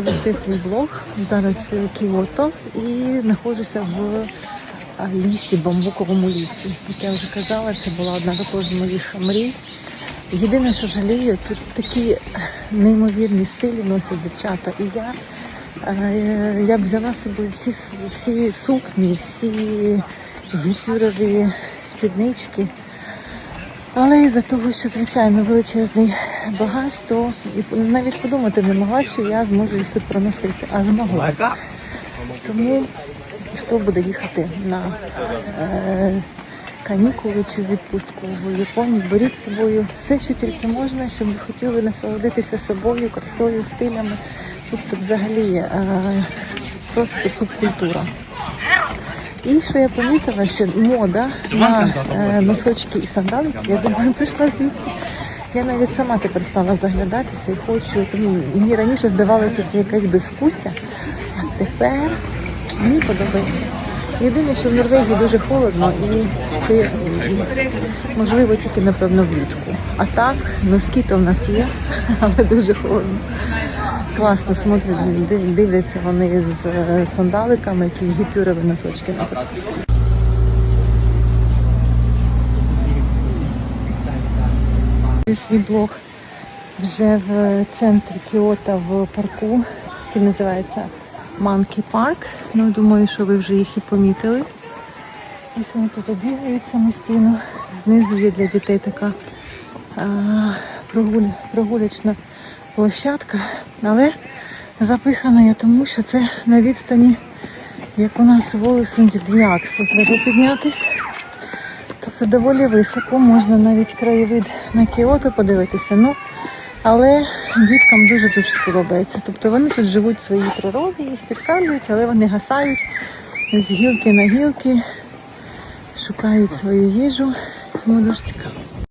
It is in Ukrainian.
вести свій блог. Зараз в Кіото і знаходжуся в а, лісі, бамбуковому лісі. Як я вже казала, це була одна також з моїх мрій. Єдине, що жалію, тут такі неймовірні стилі носять дівчата. І я, е, я б взяла з собою всі, всі сукні, всі гіпюрові спіднички. Але із-за того, що звичайно величезний багаж, то і навіть подумати не могла, що я зможу їх тут проносити, а змогла. Тому хто буде їхати на е, канікули чи відпустку в Японію, беріть з собою все, що тільки можна, щоб ви хотіли насолодитися собою, красою, стилями. Тут це взагалі е, просто субкультура. І що я помітила, що мода на е, носочки і сандалики, я думаю, прийшла звідси. Я навіть сама тепер стала заглядатися і хочу. Тому мені раніше здавалося, це якась безвкуся, а тепер мені подобається. Єдине, що в Норвегії дуже холодно і це можливо тільки напевно влітку. А так, носки то в нас є, але дуже холодно. Класно смотрять, дивляться вони з сандаликами, якісь гіпюрові носочки. Свій блог вже в центрі Кіота в парку, який називається Monkey Park. Ну, думаю, що ви вже їх і помітили. Ось вони тут бігають самостійно. Знизу є для дітей така а, прогуль, прогулячна площадка, але запихана я тому, що це на відстані, як у нас в Волосунді дві треба піднятись. Тобто доволі високо, можна навіть краєвид на Кіото подивитися. Ну, але діткам дуже-дуже сподобається. Тобто вони тут живуть в своїй природі, їх підкармлюють, але вони гасають з гілки на гілки, шукають свою їжу. Тому дуже цікаво.